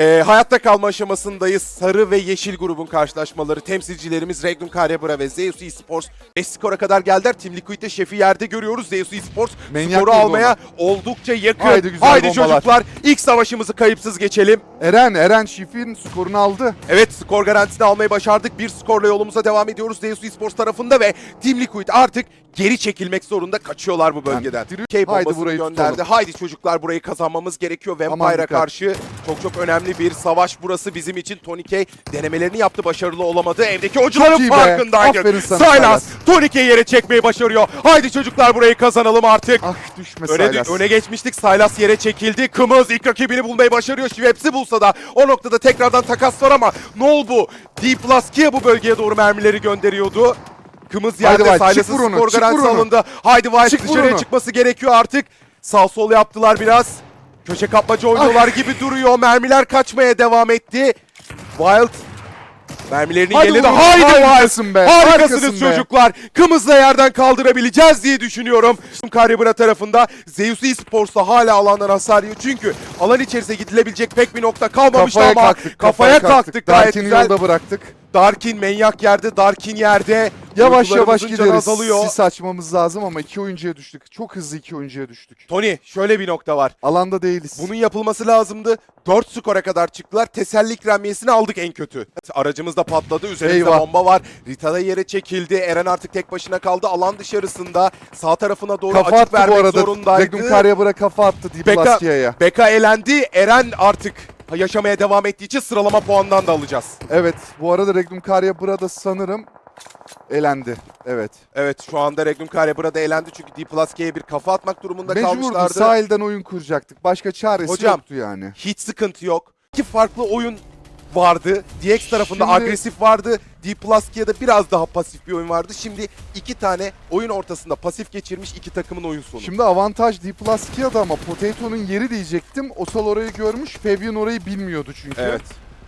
Ee, hayatta kalma aşamasındayız. Sarı ve yeşil grubun karşılaşmaları. Temsilcilerimiz Regnum Karebra ve Zeus Esports 5 skora kadar geldiler. Team Liquid'de şefi yerde görüyoruz. Zeus Esports Manyak skoru vurdu almaya oldukça yakın. Haydi güzel bombalar. çocuklar ilk savaşımızı kayıpsız geçelim. Eren, Eren Şif'in skorunu aldı. Evet skor garantisini almayı başardık. Bir skorla yolumuza devam ediyoruz Zeus Esports tarafında ve Team Liquid artık geri çekilmek zorunda kaçıyorlar bu bölgeden. Yani, K haydi bombasını burayı gönderdi. tutalım. Haydi çocuklar burayı kazanmamız gerekiyor. Aman Vampire'a dikkat. karşı çok çok önemli bir savaş burası bizim için. Tony K denemelerini yaptı. Başarılı olamadı. Evdeki oyuncuların sana Silas. Tony K'yi yere çekmeyi başarıyor. Haydi çocuklar burayı kazanalım artık. Ah düşme Öne, Silas. öne geçmiştik. Silas yere çekildi. Kımız ilk rakibini bulmayı başarıyor. Schweppes'i bulsa da o noktada tekrardan takas var ama Nol bu. D plus Kia bu bölgeye doğru mermileri gönderiyordu. Kımız yerde Silas'ın skor garantisi alındı. Haydi White Çık dışarıya onu. çıkması gerekiyor artık. Sağ sol yaptılar biraz. Köşe kapmaca oynuyorlar gibi duruyor. Mermiler kaçmaya devam etti. Wild mermilerini Hadi vurun, Haydi Wild. be, Harikasınız harikasın be. çocuklar. Kımızla yerden kaldırabileceğiz diye düşünüyorum. Karibra tarafında Zeus Esports'ta hala alandan hasar yiyor. Çünkü alan içerisine gidilebilecek pek bir nokta kalmamıştı Kafaya ama kalktık, kafaya kalktık, gayet Darkin'i güzel. yolda bıraktık. Darkin manyak yerde, Darkin yerde. Yavaş yavaş gideriz. azalıyor. Sis açmamız lazım ama iki oyuncuya düştük. Çok hızlı iki oyuncuya düştük. Tony şöyle bir nokta var. Alanda değiliz. Bunun yapılması lazımdı. 4 skora kadar çıktılar. Teselli ikramiyesini aldık en kötü. Aracımız da patladı. Üzerimizde Eyvah. bomba var. Rita da yere çekildi. Eren artık tek başına kaldı. Alan dışarısında. Sağ tarafına doğru kafa açık attı vermek bu arada. zorundaydı. Karyabır'a kafa attı Beka, Diblaskia'ya. Beka elendi. Eren artık yaşamaya devam ettiği için sıralama puanından da alacağız. Evet bu arada Regnum Karyabır'a da sanırım elendi. Evet. Evet şu anda Regnum Kare burada elendi çünkü D plus K'ye bir kafa atmak durumunda Mecburdu kalmışlardı. sahilden oyun kuracaktık. Başka çaresi Hocam, yoktu yani. Hiç sıkıntı yok. İki farklı oyun vardı. DX tarafında Şimdi- agresif vardı. D plus K'de biraz daha pasif bir oyun vardı. Şimdi iki tane oyun ortasında pasif geçirmiş iki takımın oyun sonu. Şimdi avantaj D plus Kia'da ama Potato'nun yeri diyecektim. Osal orayı görmüş. Fabian orayı bilmiyordu çünkü. Evet.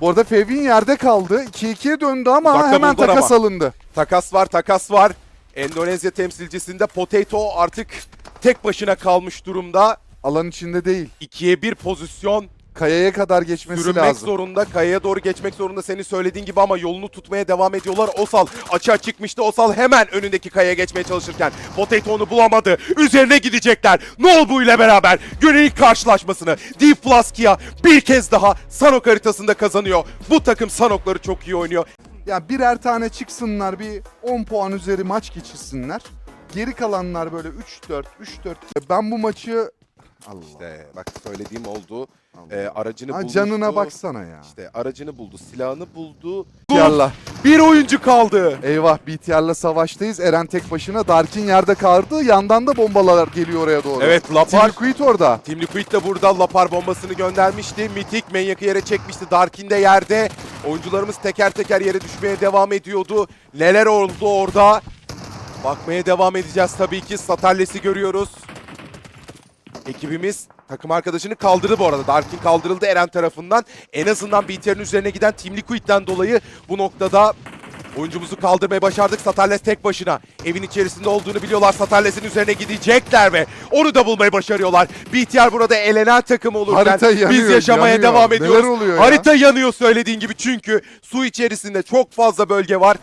Bu arada Fabian yerde kaldı. 2-2'ye döndü ama Uzakta hemen takas ama. alındı. Takas var, takas var. Endonezya temsilcisinde Potato artık tek başına kalmış durumda. Alan içinde değil. 2'ye 1 pozisyon Kayaya kadar geçmesi sürünmek lazım. zorunda. Kayaya doğru geçmek zorunda senin söylediğin gibi ama yolunu tutmaya devam ediyorlar. Osal açığa çıkmıştı. Osal hemen önündeki kayaya geçmeye çalışırken Potato onu bulamadı. Üzerine gidecekler. Nolbu ile beraber günün karşılaşmasını Deep Plus Kia bir kez daha Sanok haritasında kazanıyor. Bu takım Sanok'ları çok iyi oynuyor. Ya birer tane çıksınlar bir 10 puan üzeri maç geçirsinler. Geri kalanlar böyle 3-4, 3-4. Ben bu maçı... Allah. İşte bak söylediğim oldu. Allah. Ee, aracını Ha, bulmuştu. canına baksana ya. İşte aracını buldu, silahını buldu. BTR'la. Bir oyuncu kaldı. Eyvah BTR'la savaştayız. Eren tek başına. Darkin yerde kaldı. Yandan da bombalar geliyor oraya doğru. Evet Lapar. Team Liquid orada. Team Liquid de burada Lapar bombasını göndermişti. Mythic Manyak'ı yere çekmişti. Darkin de yerde. Oyuncularımız teker teker yere düşmeye devam ediyordu. Neler oldu orada? Bakmaya devam edeceğiz tabii ki. Satalles'i görüyoruz. Ekibimiz takım arkadaşını kaldırdı bu arada. Darkin kaldırıldı Eren tarafından. En azından BTR'in üzerine giden Team Liquid'den dolayı bu noktada oyuncumuzu kaldırmayı başardık. Satalles tek başına. Evin içerisinde olduğunu biliyorlar. Satalles'in üzerine gidecekler ve onu da bulmayı başarıyorlar. BTR burada elenen takım olurken Harita yanıyor, biz yaşamaya yanıyor. devam Neler ediyoruz. oluyor ya? Harita yanıyor söylediğin gibi çünkü su içerisinde çok fazla bölge var.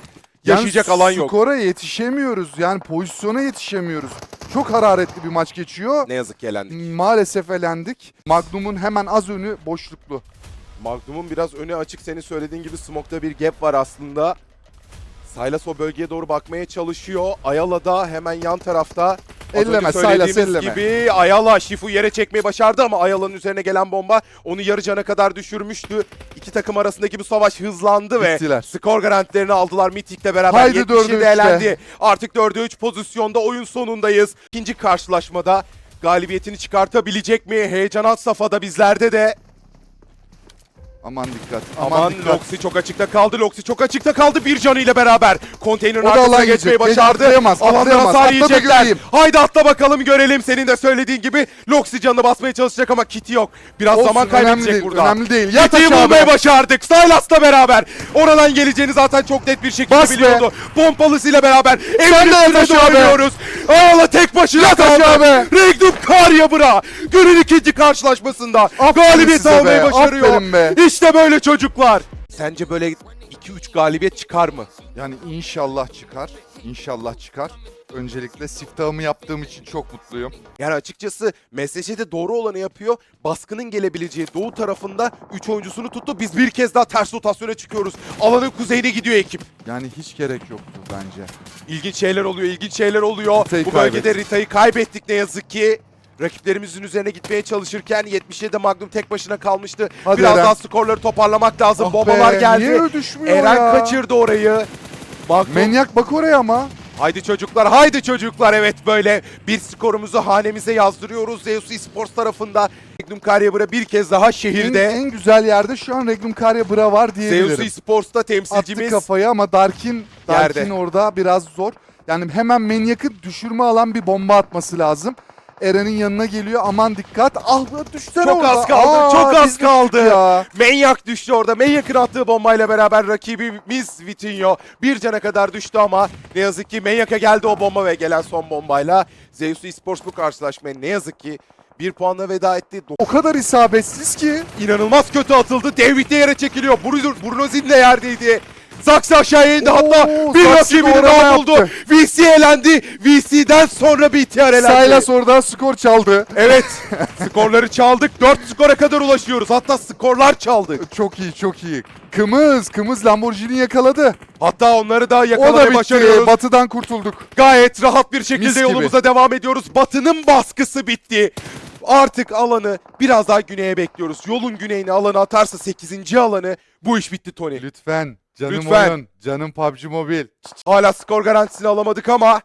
Yaşayacak Yani alan yok. Skora yetişemiyoruz. Yani pozisyona yetişemiyoruz. Çok hararetli bir maç geçiyor. Ne yazık ki elendik. Maalesef elendik. Magnum'un hemen az önü boşluklu. Magnum'un biraz önü açık. Senin söylediğin gibi Smoke'da bir gap var aslında. Silas o bölgeye doğru bakmaya çalışıyor. Ayala da hemen yan tarafta. Elleme, söylediğimiz elleme. gibi Ayala Şifu yere çekmeyi başardı ama Ayala'nın üzerine gelen bomba onu yarı cana kadar düşürmüştü. İki takım arasındaki bu savaş hızlandı ve Bittiler. skor garantilerini aldılar Mythic'le beraber. Haydi 77 dörde üçte. elendi. Artık 4'e 3 pozisyonda oyun sonundayız. İkinci karşılaşmada galibiyetini çıkartabilecek mi? Heyecan alt safhada bizlerde de. Aman dikkat. Aman, Aman dikkat. Loxi çok açıkta kaldı. Loxi çok açıkta kaldı bir canıyla beraber. Konteynerin arkasına geçmeyi başardı. Atlayamaz, Alandan hasar yiyecekler. Haydi atla bakalım görelim. Senin de söylediğin gibi Loxi canını basmaya çalışacak ama kiti yok. Biraz Olsun, zaman önemli kaybedecek değil, burada. önemli değil. Yat Kiti'yi bulmayı be. başardık. Silas'la beraber. Oradan geleceğini zaten çok net bir şekilde Bas be. biliyordu. Pompalısıyla beraber. de Evin üstüne be. doğruyoruz. Ayala tek başına Yat kaldı. be. Regnum Karyabıra günün ikinci karşılaşmasında galibiyet almayı be, başarıyor. aferin be. İşte böyle çocuklar. Sence böyle 2-3 galibiyet çıkar mı? Yani inşallah çıkar. İnşallah çıkar. Öncelikle siftahımı yaptığım için çok mutluyum. Yani açıkçası MSC'de doğru olanı yapıyor. Baskının gelebileceği doğu tarafında 3 oyuncusunu tuttu. Biz bir kez daha ters rotasyona çıkıyoruz. Alanın kuzeyine gidiyor ekip. Yani hiç gerek yoktu bence. İlginç şeyler oluyor, ilginç şeyler oluyor. Rita'yı Bu bölgede kaybettik. Rita'yı kaybettik ne yazık ki. Rakiplerimizin üzerine gitmeye çalışırken 77'de Magnum tek başına kalmıştı. Hadi Biraz Eren. daha skorları toparlamak lazım. Ah Bombalar be, geldi. Niye düşmüyor Eren ya? kaçırdı orayı. Magnum Manyak bak oraya ama. Haydi çocuklar, haydi çocuklar. Evet böyle bir skorumuzu hanemize yazdırıyoruz. Zeus Esports tarafında. Magnum Karyabıra bir kez daha En, şehirde. en güzel yerde şu an Regnum Karya Bra var diyebilirim. Zeus Esports'ta Attı temsilcimiz. kafayı ama Darkin, Darkin Yerde. orada biraz zor. Yani hemen Manyak'ı düşürme alan bir bomba atması lazım. Eren'in yanına geliyor aman dikkat. Ah düşsene Çok orada. az kaldı, Aa, çok az kaldı. Ya. Manyak düştü orada. Manyak'ın attığı bombayla beraber rakibimiz Vitinho bir cana kadar düştü ama ne yazık ki Manyak'a geldi o bomba ve gelen son bombayla Zeus Esports bu karşılaşmaya ne yazık ki bir puanla veda etti. O kadar isabetsiz ki. İnanılmaz kötü atıldı. David de yere çekiliyor. Bruno, Brunozin de yerdeydi. Zaks aşağıya indi hatta Oo, bir rakibini daha buldu. yaptı. VC elendi. VC'den sonra BTR elendi. Silas orada skor çaldı. Evet. skorları çaldık. 4 skora kadar ulaşıyoruz. Hatta skorlar çaldık. Çok iyi çok iyi. Kımız, Kımız Lamborghini yakaladı. Hatta onları da O da bitti. başarıyoruz. Batıdan kurtulduk. Gayet rahat bir şekilde gibi. yolumuza devam ediyoruz. Batı'nın baskısı bitti. Artık alanı biraz daha güneye bekliyoruz. Yolun güneyine alanı atarsa 8. alanı bu iş bitti Tony. Lütfen. Canım Lütfen. oyun. Canım PUBG Mobile. Hala skor garantisini alamadık ama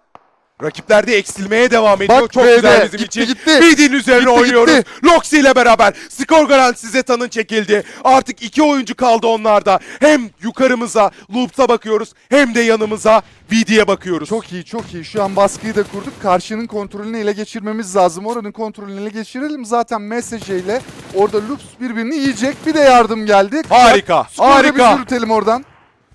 rakipler de eksilmeye devam ediyor. Bak Çok B'de. güzel bizim Gitti, için. gitti. Midin üzerine Gitti, oynuyoruz. gitti. Loxi ile beraber skor garantisi Zeta'nın çekildi. Artık iki oyuncu kaldı onlarda. Hem yukarımıza Loops'a bakıyoruz hem de yanımıza VD'ye bakıyoruz. Çok iyi çok iyi. Şu an baskıyı da kurduk. Karşının kontrolünü ele geçirmemiz lazım. Oranın kontrolünü ele geçirelim. Zaten mesaj ile orada Loops birbirini yiyecek. Bir de yardım geldi. Harika, Skoru harika. yürütelim oradan.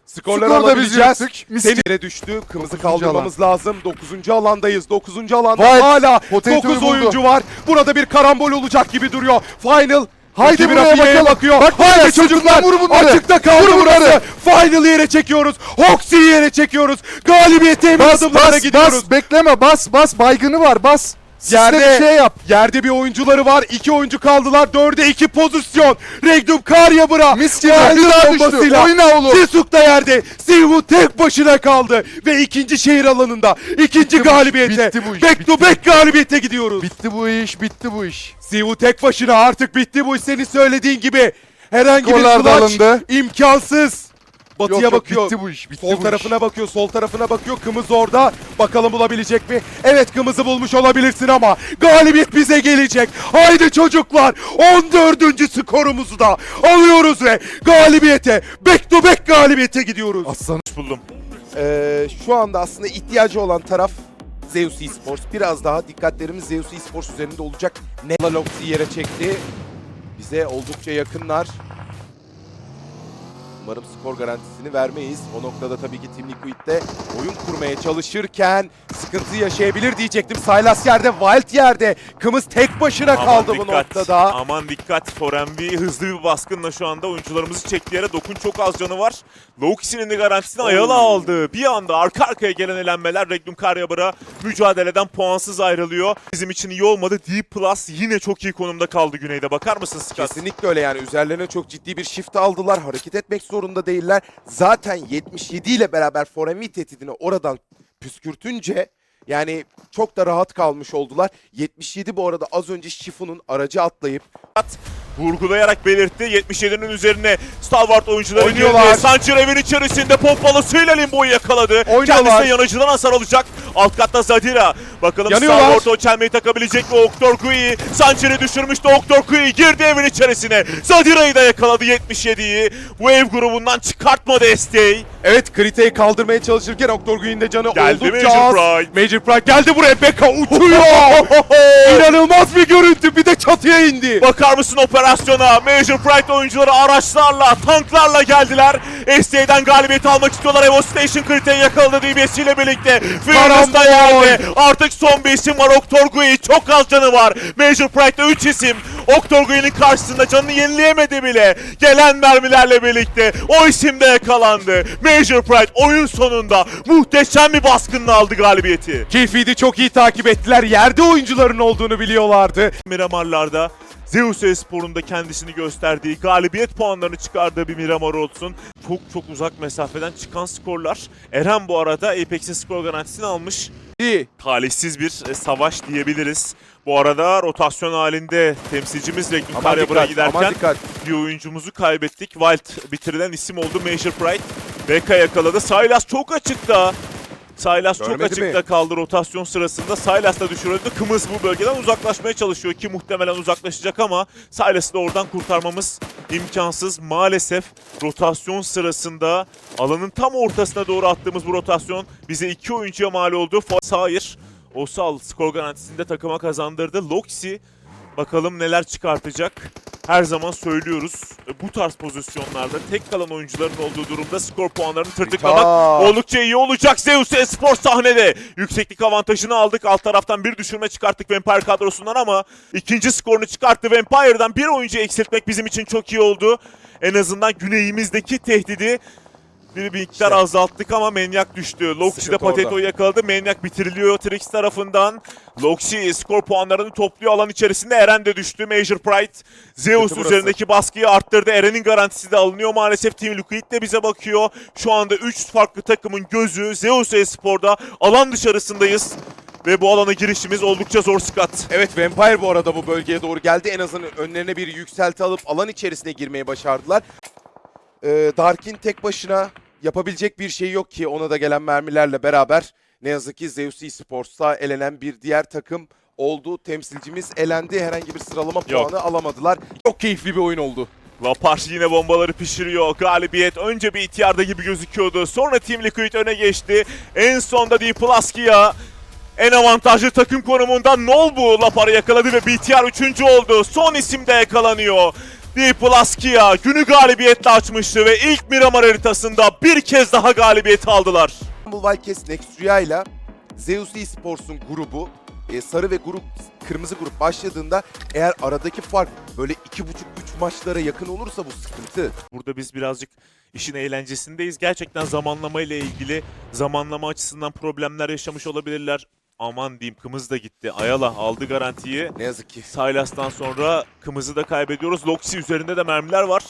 Skorları Skoru da biz alabileceğiz. yırttık. Mis Seni yere düştü. Kımızı Dokuzuncu kaldırmamız lazım. 9. alandayız. 9. alanda Wild, hala Potato'yu 9 buldu. oyuncu var. Burada bir karambol olacak gibi duruyor. Final Haydi buraya Rafia'ya bakalım. bakıyor. Bak buraya, Haydi sırtından çocuklar. vur bunları. Açıkta kaldı Vur bunları. burası. Final yere çekiyoruz. Hoxie'yi yere çekiyoruz. Galibiyete emin Bas bas gidiyoruz. bas. Bekleme bas bas. Baygını var bas. Yerde bir şey yap. Yerde bir oyuncuları var. İki oyuncu kaldılar. Dörde iki pozisyon. Regnum Karyabıra. Mis gibi. Wild Bir daha düştü. bombasıyla. Oyna oğlum. Sisuk da yerde. Sivu tek başına kaldı. Ve ikinci şehir alanında. ikinci bu iş, galibiyete. bitti bu iş, back to back galibiyete gidiyoruz. Bitti bu iş bitti bu iş. Sivu tek başına artık bitti bu iş senin söylediğin gibi. Herhangi Skorlar bir clutch alındı. imkansız. Batıya Yok, bakıyor. bitti bu iş, bitti sol bu iş. tarafına bakıyor, sol tarafına bakıyor. Kımız orada. Bakalım bulabilecek mi? Evet Kımız'ı bulmuş olabilirsin ama galibiyet bize gelecek. Haydi çocuklar 14. skorumuzu da alıyoruz ve galibiyete, back to back galibiyete gidiyoruz. Aslan buldum. Ee, şu anda aslında ihtiyacı olan taraf Zeus Esports. Biraz daha dikkatlerimiz Zeus Esports üzerinde olacak. Ne Loxi yere çekti. Bize oldukça yakınlar. Umarım skor garantisini vermeyiz. O noktada tabii ki Team Liquid oyun kurmaya çalışırken sıkıntı yaşayabilir diyecektim. Sylas yerde, Wild yerde. Kımız tek başına kaldı bu noktada. Aman dikkat. Forenvi hızlı bir baskınla şu anda oyuncularımızı çektiği yere Dokun çok az canı var. Loki'sinin de garantisini ayala aldı. Bir anda arka arkaya gelen elenmeler Regnum Karyabara mücadeleden puansız ayrılıyor. Bizim için iyi olmadı. D Plus yine çok iyi konumda kaldı güneyde. Bakar mısın Scott? Kesinlikle öyle yani üzerlerine çok ciddi bir shift aldılar. Hareket etmek zorunda değiller. Zaten 77 ile beraber Forenvi tehdidini oradan püskürtünce yani çok da rahat kalmış oldular. 77 bu arada az önce Shifu'nun aracı atlayıp Vurgulayarak belirtti. 77'nin üzerine Stalwart oyuncuları girdi. Sanchez evin içerisinde pompalısıyla Limbo'yu yakaladı. Oynuyorlar. Kendisine yanıcıdan hasar alacak. Alt katta Zadira. Bakalım Yanıyorlar. Stalwart o çelmeyi takabilecek mi Oktor Kui? Sancher'i düşürmüştü Oktor Kui. Girdi evin içerisine. Zadira'yı da yakaladı 77'yi. Bu ev grubundan çıkartmadı desteği. Evet Krite'yi kaldırmaya çalışırken Oktorgu'nun de canı Geldi oldukça Major az. Pride. Major Pride geldi buraya. Beka uçuyor. İnanılmaz bir görüntü. Bir de çatıya indi. Bakar mısın operasyona? Major Pride oyuncuları araçlarla, tanklarla geldiler. SD'den galibiyet almak istiyorlar. Evo Station kriterini yakaladı DBS ile birlikte. Fearless da geldi. Artık son bir isim var. Oktorgui. Çok az canı var. Major Pride'da 3 isim. Oktorgui'nin karşısında canını yenileyemedi bile. Gelen mermilerle birlikte o isim de yakalandı. Major Pride oyun sonunda muhteşem bir baskınla aldı galibiyeti. Keyfiydi çok iyi takip ettiler. Yerde oyuncuların olduğunu biliyorlardı. Miramarlarda Zeus Espor'un da kendisini gösterdiği, galibiyet puanlarını çıkardığı bir Miramar olsun. Çok çok uzak mesafeden çıkan skorlar. Eren bu arada Apex'in skor garantisini almış. Talihsiz bir e, savaş diyebiliriz. Bu arada rotasyon halinde temsilcimiz Regnum Karyabır'a giderken bir oyuncumuzu kaybettik. Wild bitirilen isim oldu Major Pride. Beka yakaladı. Sylas çok açıkta. Sylas çok Görmedi açıkta mi? kaldı rotasyon sırasında. Sylas da düşürüldü. Kımız bu bölgeden uzaklaşmaya çalışıyor ki muhtemelen uzaklaşacak ama Sylas'ı da oradan kurtarmamız imkansız. Maalesef rotasyon sırasında alanın tam ortasına doğru attığımız bu rotasyon bize iki oyuncuya mal oldu. Hayır. Osal skor garantisinde takıma kazandırdı. Loxi bakalım neler çıkartacak. Her zaman söylüyoruz e, bu tarz pozisyonlarda tek kalan oyuncuların olduğu durumda skor puanlarını tırtıklamak oldukça iyi olacak. Zeus Espor sahnede. Yükseklik avantajını aldık. Alt taraftan bir düşürme çıkarttık Vampire kadrosundan ama ikinci skorunu çıkarttı. Vampire'dan bir oyuncu eksiltmek bizim için çok iyi oldu. En azından güneyimizdeki tehdidi bir miktar İşte. azalttık ama Manyak düştü. Loxi de Pateto'yu yakaladı. Manyak bitiriliyor Trix tarafından. Loxi skor puanlarını topluyor alan içerisinde. Eren de düştü. Major Pride Zeus Kötü burası. üzerindeki baskıyı arttırdı. Eren'in garantisi de alınıyor maalesef. Team Liquid de bize bakıyor. Şu anda 3 farklı takımın gözü Zeus Espor'da. Alan dışarısındayız. Ve bu alana girişimiz oldukça zor skat. Evet Vampire bu arada bu bölgeye doğru geldi. En azından önlerine bir yükselti alıp alan içerisine girmeyi başardılar. Ee, Darkin tek başına yapabilecek bir şey yok ki ona da gelen mermilerle beraber ne yazık ki Zeus Esports'a elenen bir diğer takım oldu. Temsilcimiz elendi. Herhangi bir sıralama Yok. puanı alamadılar. Çok keyifli bir oyun oldu. Vapar yine bombaları pişiriyor. Galibiyet önce bir ihtiyarda gibi gözüküyordu. Sonra Team Liquid öne geçti. En sonda Deep Plaskiya en avantajlı takım konumundan Nolbu Lapar'ı yakaladı ve BTR 3. oldu. Son isim de yakalanıyor. Deep Plaskiya günü galibiyetle açmıştı ve ilk Miramar haritasında bir kez daha galibiyet aldılar. İstanbul Wildcats Next Rüya ile Zeus Esports'un grubu e, sarı ve grup kırmızı grup başladığında eğer aradaki fark böyle 2,5-3 maçlara yakın olursa bu sıkıntı. Burada biz birazcık işin eğlencesindeyiz. Gerçekten zamanlama ile ilgili zamanlama açısından problemler yaşamış olabilirler. Aman diyeyim Kımız da gitti. Ayala aldı garantiyi. Ne yazık ki. Silas'tan sonra Kımız'ı da kaybediyoruz. Loxi üzerinde de mermiler var.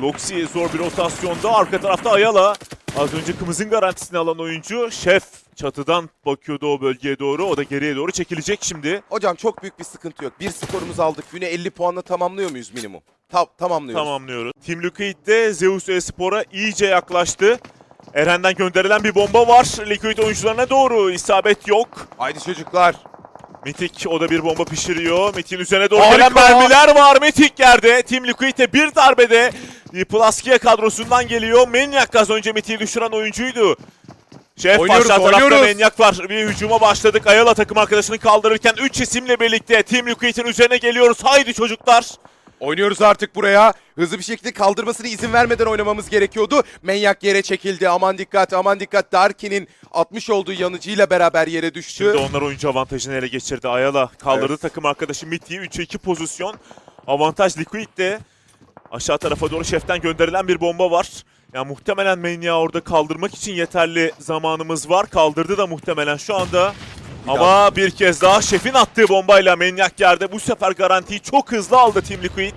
Loxi zor bir rotasyonda. Arka tarafta Ayala. Az önce Kımız'ın garantisini alan oyuncu. Şef çatıdan bakıyordu o bölgeye doğru. O da geriye doğru çekilecek şimdi. Hocam çok büyük bir sıkıntı yok. Bir skorumuzu aldık. Güne 50 puanla tamamlıyor muyuz minimum? Ta- tamamlıyoruz. Tamamlıyoruz. Team Liquid de Zeus Espor'a iyice yaklaştı. Eren'den gönderilen bir bomba var. Liquid oyuncularına doğru. isabet yok. Haydi çocuklar. Mitik o da bir bomba pişiriyor. Mitik'in üzerine doğru Harika. gelen mermiler var. Mitik yerde. Team Liquid de bir darbede Plaskiye kadrosundan geliyor. Manyak az önce Mitik'i düşüren oyuncuydu. Şef Oynuyoruz, tarafta oynuyoruz. Manyak var. Bir hücuma başladık. Ayala takım arkadaşını kaldırırken 3 isimle birlikte Team Liquid'in üzerine geliyoruz. Haydi çocuklar. Oynuyoruz artık buraya. Hızlı bir şekilde kaldırmasına izin vermeden oynamamız gerekiyordu. Manyak yere çekildi. Aman dikkat, aman dikkat. Darkin'in atmış olduğu yanıcıyla beraber yere düştü. Şimdi onlar oyuncu avantajını ele geçirdi. Ayala kaldırdı Evet. takım arkadaşı Mitti'yi 3'e 2 pozisyon. Avantaj Liquid'de. Aşağı tarafa doğru şeften gönderilen bir bomba var. Yani muhtemelen Mania orada kaldırmak için yeterli zamanımız var. Kaldırdı da muhtemelen şu anda. Ama bir kez daha şefin attığı bombayla Maniac yerde. Bu sefer garantiyi çok hızlı aldı Team Liquid.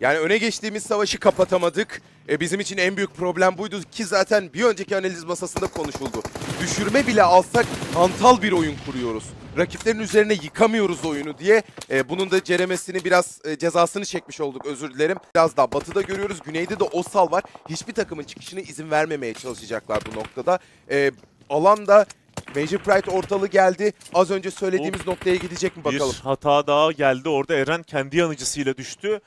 Yani öne geçtiğimiz savaşı kapatamadık. E, bizim için en büyük problem buydu ki zaten bir önceki analiz masasında konuşuldu. Düşürme bile alsak hantal bir oyun kuruyoruz. Rakiplerin üzerine yıkamıyoruz oyunu diye. E, bunun da ceremesini biraz e, cezasını çekmiş olduk özür dilerim. Biraz daha batıda görüyoruz. Güneyde de Osal var. Hiçbir takımın çıkışına izin vermemeye çalışacaklar bu noktada. E, alanda Major Pride ortalı geldi. Az önce söylediğimiz noktaya gidecek mi bakalım? Bir hata daha geldi. Orada Eren kendi yanıcısıyla düştü.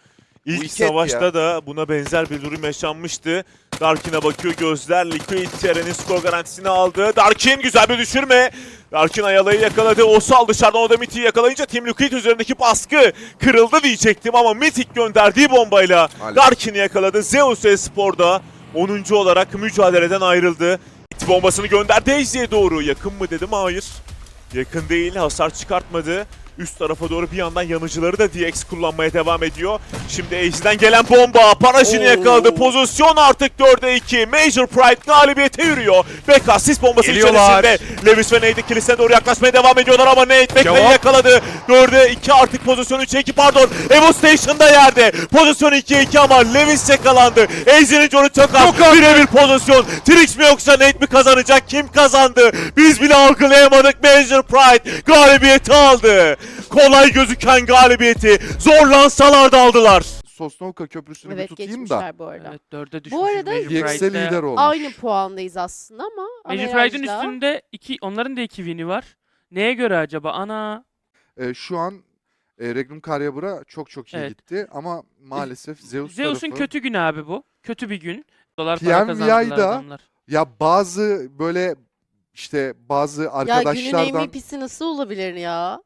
İlk et savaşta ya. da buna benzer bir durum yaşanmıştı. Darkin'e bakıyor gözler. Liquid Terran'in skor garantisini aldı. Darkin güzel bir düşürme. Darkin Ayala'yı yakaladı. Osal dışarıdan o da Mythic'i yakalayınca Team Liquid üzerindeki baskı kırıldı diyecektim ama Mythic gönderdiği bombayla. Darkin'i yakaladı. Zeus Espor'da 10. olarak mücadeleden ayrıldı. Bombasını gönderdi Ejzi'ye doğru. Yakın mı dedim hayır. Yakın değil hasar çıkartmadı. Üst tarafa doğru bir yandan yanıcıları da DX kullanmaya devam ediyor. Şimdi Ejder'den gelen bomba Paraşin'i Oo. yakaladı. Pozisyon artık 4'e 2. Major Pride galibiyete yürüyor. Beka asist bombası Geliyorlar. içerisinde. Levis ve Nate kilisine doğru yaklaşmaya devam ediyorlar ama Nate Cevap. yakaladı. 4'e 2 artık pozisyon 3'e 2 pardon. Evo Station'da yerde. Pozisyon 2'ye 2 ama Levis yakalandı. Az. Çok az. Birebir pozisyon. Trix mi yoksa Nate mi kazanacak? Kim kazandı? Biz bile algılayamadık. Major Pride galibiyeti aldı. Kolay gözüken galibiyeti zorlansalar da aldılar. Sosnovka köprüsünü bir Evet tutayım da. geçmişler bu arada. Evet dörde düşmüş. Bu arada- lider olmuş. Aynı puandayız aslında ama Major Pride'in averajda- üstünde iki, onların da iki win'i var. Neye göre acaba? Ana Ee, şu an e, Regnum Karyabura çok çok iyi Evet. gitti ama maalesef Zeus Zeus'un tarafı... kötü günü abi bu. Kötü bir gün. Dolar para PMVI kazandılar da adamlar. Ya bazı böyle işte bazı Ya günün arkadaşlardan MVP'si nasıl olabilir ya?